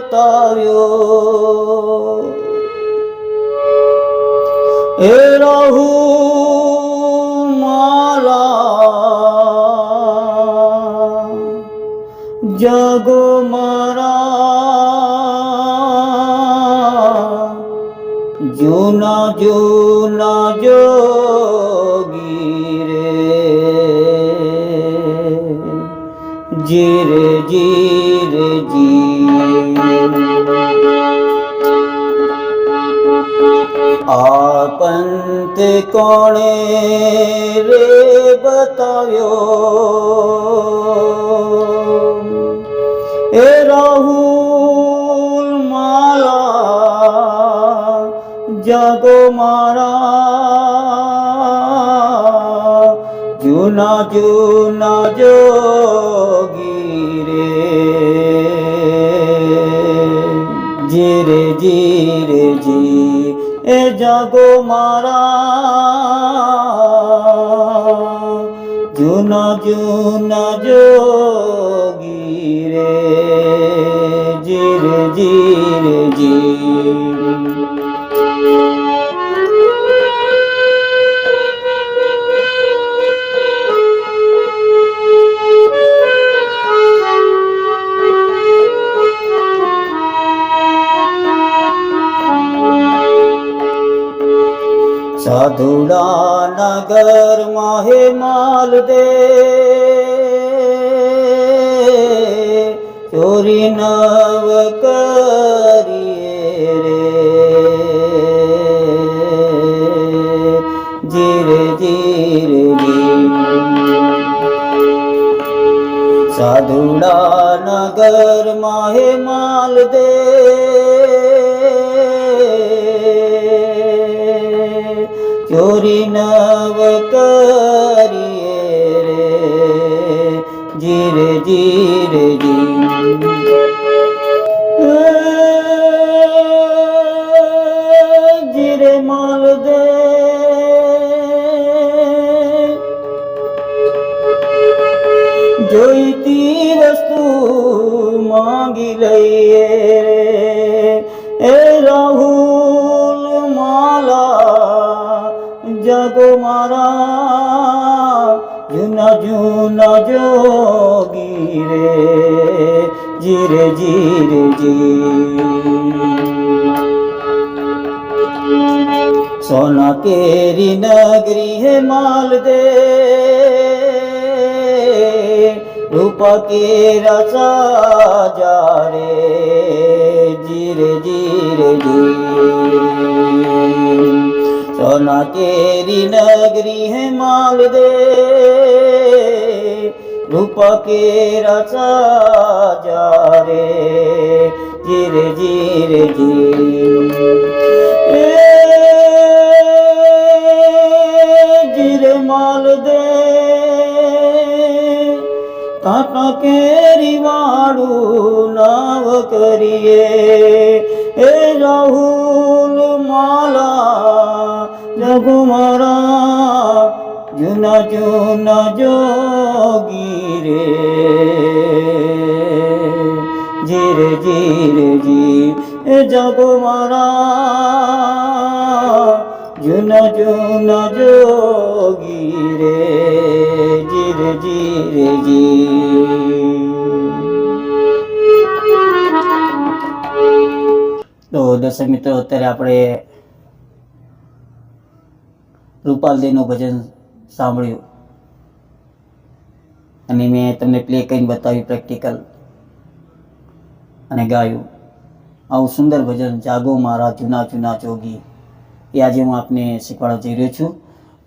બતાવ્યો એ રહુ મારા જગો મારા જૂના જૂના જોગી રે જીરે જીરે આ પંથ કોણે રે બતાવ્યો એ રાહુલ માલા જાગો મારા જૂના જૂના જોગી રે જીરે જીરે જી એ જાગો મારા જૂના જૂના જોગી રે જીરે જીરે સાધુડા નગર માહે માલ દે ચોરી નવ કરીએ રે. જીરે જીરે સાધુડા નગર करे जी मालदती वस्तु रे જગો મારા જૂના જૂના જોગી રે જીરે જીરે જી સોના કેરી નગરી હે માલ દે રૂપા કેરા સાજા રે જીરે જીરે જી સોના કેરી નગરી હે માલ દે રૂપા કેરા સાજા રે જીરે જીરે જી એ જીરે માલ દે કાંટા કેરી વાળું નાવ કરીએ એ રાહુલ માલા જગુ મારા જૂના જૂના જોગી રે જીરે જીરે જી એ જગો મારા જૂના જૂના જોગી રે જીરે જીરે જી તો દર્શક મિત્રો અત્યારે આપણે રૂપાલદેવનું ભજન સાંભળ્યું. અને મેં તમને પ્લે કરીને બતાવ્યું પ્રેક્ટિકલ અને ગાયું. આવું સુંદર ભજન જાગો મારા જૂના જૂના જોગી. એ આજે હું આપને શીખવાડવા જઈ રહ્યો છું.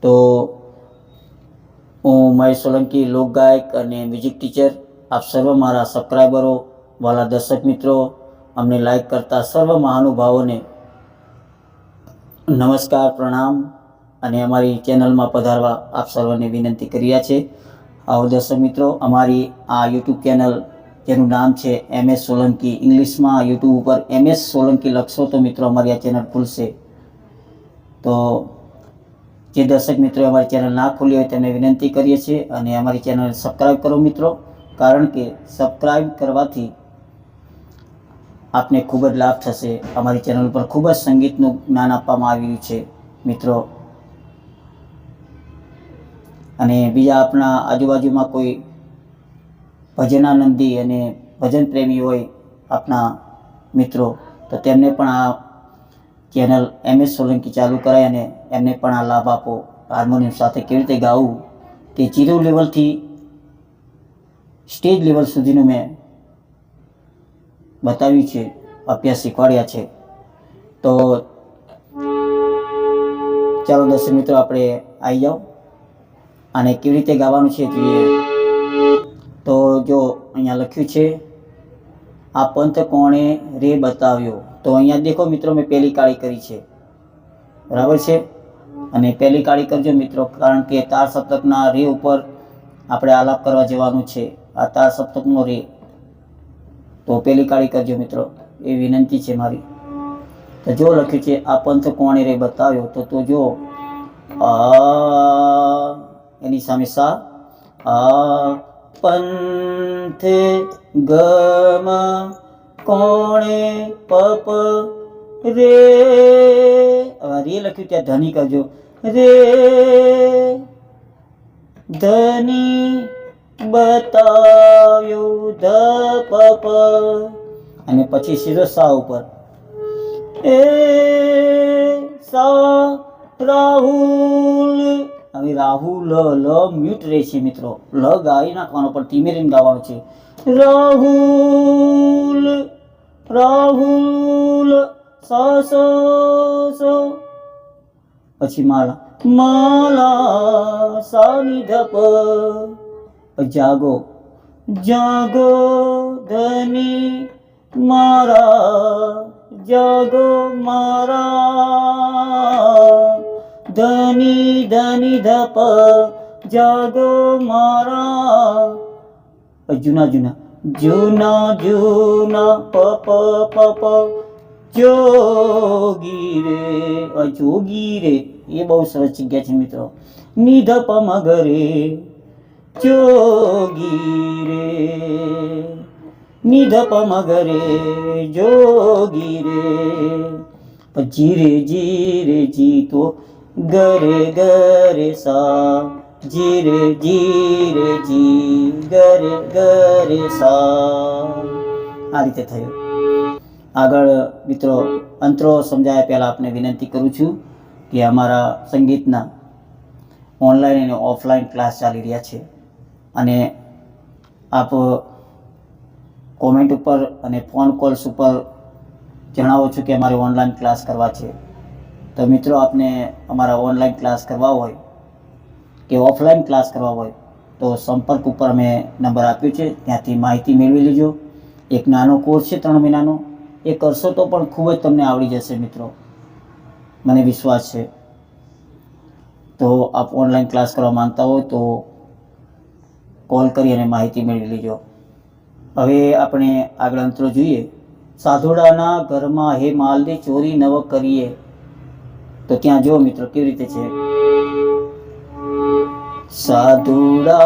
તો હું મહેશ સોલંકી લોકગાયક અને મ્યુઝિક ટીચર આપ સર્વ મારા સબસ્ક્રાઈબરો વાલા દર્શક મિત્રો, અમને લાઈક કરતા સર્વ મહાનુભાવોને નમસ્કાર, પ્રણામ. અને અમારી ચેનલમાં પધારવા આપ સર્વને વિનંતી કર્યા છે આવો દર્શક મિત્રો, અમારી આ યુટ્યુબ ચેનલ જેનું નામ છે એમ એસ સોલંકી ઇંગ્લિશમાં યુટ્યુબ ઉપર એમ એસ સોલંકી લખશો તો મિત્રો અમારી આ ચેનલ ખુલશે. તો જે દર્શક મિત્રો અમારી ચેનલ ના ખોલી હોય તેમને વિનંતી કરીએ છીએ અને અમારી ચેનલ સબસ્ક્રાઈબ કરો મિત્રો, કારણ કે સબસ્ક્રાઈબ કરવાથી આપને ખૂબ જ લાભ થશે. અમારી ચેનલ પર ખૂબ જ સંગીતનું જ્ઞાન આપવામાં આવ્યું છે મિત્રો. અને બીજા આપણા આજુબાજુમાં કોઈ ભજનાનંદી અને ભજન પ્રેમી હોય આપણા મિત્રો, તો તેમને પણ આ ચેનલ એમ એસ સોલંકી ચાલુ કરાય અને એમને પણ આ લાભ આપો. હાર્મોનિયમ સાથે કેવી રીતે ગાવું તે જીરો લેવલથી સ્ટેજ લેવલ સુધીનું મેં બતાવ્યું છે, અભ્યાસ શીખવાડ્યા છે. તો ચાલો દર્શક મિત્રો, આપણે આવી જાઓ. અને કેવી રીતે ગાવાનું છે જોઈએ? તો જો અહીંયા લખ્યું છે, આ પંથ કોણે રે બતાવ્યો? તો અહીંયા દેખો મિત્રો મેં પહેલી કાળી કરી છે. બરાબર છે? અને પહેલી કાળી કરજો મિત્રો, કારણ કે તાર સપ્તકના રે ઉપર આપણે આલાપ કરવા જવાનું છે. આ તાર સપ્તકનો રે. તો પહેલી કાળી કરજો મિત્રો, એ વિનંતી છે મારી. તો જો લખ્યું છે, આ પંથ કોણે રે બતાવ્યો? તો તો જો, આ એની સામે સા, આ પંથ ગમ કોણે પપ રે? રે લખ્યું ત્યાં ધની કરજો. રે ધની બતાવ્યું ધ પપ. અને પછી સીધો સા ઉપર. એ સા રાહુલ હવે રાહુલ, લ, મ્યુટ રહે છે મિત્રો. લ ગાઈ નાખવાનો, પણ ધીમે રહીને ગાવાનો છે. રાહુલ રાહુલ, સ સ સ. પછી માલા માલા, સાની ધપ. જાગો જાગો ધની, મારા, જાગો મારા. ધની ધની ધપ, જાગો મારા. જૂના જૂના જૂના જૂના પપ પપ જોગી રે જોગી રે. એ બહુ સરસ જગ્યા છે મિત્રો. નિધપ મગરે, જોગી રે. નિધપ મગરે, જોગી રે. જીરે જીરે જી રે, જી તો ગરે ગરે સા, જીર રે જી રે જી ગરે ગરે સા. આ રીતે થયું. આગળ મિત્રો અંતરો સમજાયા પહેલાં આપને વિનંતી કરું છું કે અમારા સંગીતના ઓનલાઈન અને ઓફલાઈન ક્લાસ ચાલી રહ્યા છે. અને આપ કોમેન્ટ ઉપર અને ફોન કોલ્સ ઉપર જણાવો છો કે અમારે ઓનલાઈન ક્લાસ કરવા છે. તો મિત્રો, આપને અમારા ઓનલાઈન ક્લાસ કરવા હોય કે ઓફલાઈન ક્લાસ કરવા હોય, તો સંપર્ક ઉપર અમે નંબર આપ્યો છે. ત્યાંથી માહિતી મેળવી લેજો. એક નાનો કોર્સ છે, ત્રણ મહિનાનો. એ કરશો તો પણ ખૂબ જ તમને આવડી જશે મિત્રો. મને વિશ્વાસ છે. તો આપ ઓનલાઈન ક્લાસ કરવા માંગતા હોય તો કોલ કરી અને માહિતી મેળવી લેજો. હવે આપણે આગળ અંતરો જોઈએ. સાધુડાના ઘરમાં હે માલની ચોરી નવ કરીએ. તો ત્યાં જો મિત્રો, કેવી રીતે છે? સાધુડાના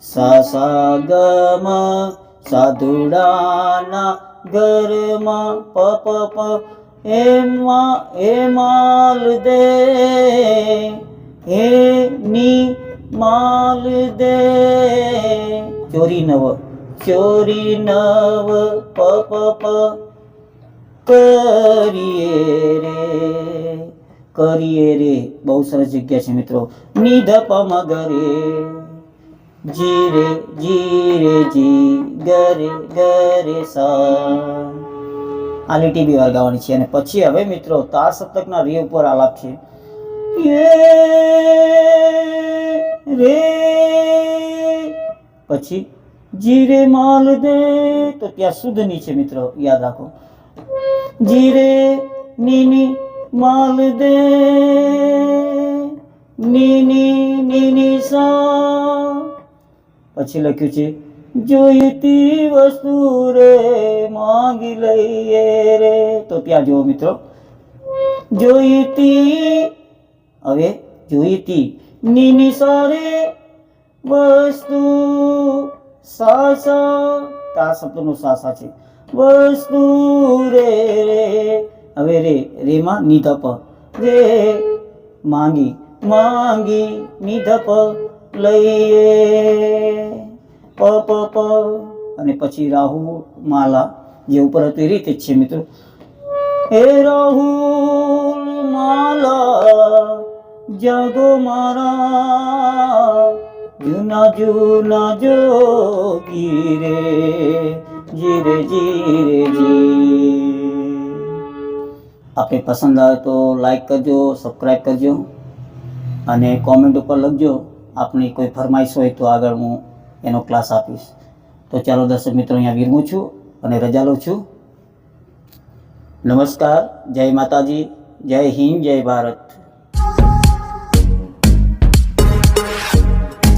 સાસાગમ, સાધુડાના ઘરમાં પપ પ એમાં એ માલ દે હે ની માલ દે. ચોરી નવ ચોરી નવ, પપ પ કરીએ રે કરીએ રે બહુ સરસ જગ્યા છે મિત્રો. નિધપ મગરે, જીરે જીરે જી ગરે ગરે સા. આ લીટી બી વાર ગાવાની છે. અને પછી હવે મિત્રો તાર સપ્તકના રે ઉપર આલાપ છે. રે. પછી જીરે માલ દે. તો ત્યાં શુદ્ધની છે મિત્રો. યાદ રાખો. જીરે નીની માલ દે, નીની નીની સા પછી લખ્યું છે, જોઈતી વસ્તુ રે, માંગી લઈએ રે. તો ત્યાં જુઓ મિત્રો, જોઈતી, હવે જોઈતી નીની સારે વસ્તુ, સાસા. તા શબ્દનો સાસા છે. વસ્તુ રે રે. હવે રે, રેમાં નિધપ રે, માંગી માંગી નિધપ લઈએ. પ પ પ. અને પછી રાહુ માલા, જે ઉપર હતું એ રીતે જ છે, મિત્રો. હે રાહુલ માલા, જાગો મારા. જૂના જૂના જોગી રે. જીરે જીરે જી આપણે પસંદ આવે તો લાઈક કરજો સબસ્ક્રાઈબ કરજો અને કોમેન્ટ ઉપર લખજો આપની કોઈ ફરમાઈશ હોય તો આગળ હું એનો ક્લાસ આપીશ. તો ચાલો દર્શક મિત્રો, અહીંયા વિરમું છું અને રજા લઉં છું. નમસ્કાર, જય માતાજી, જય હિન્દ, જય ભારત.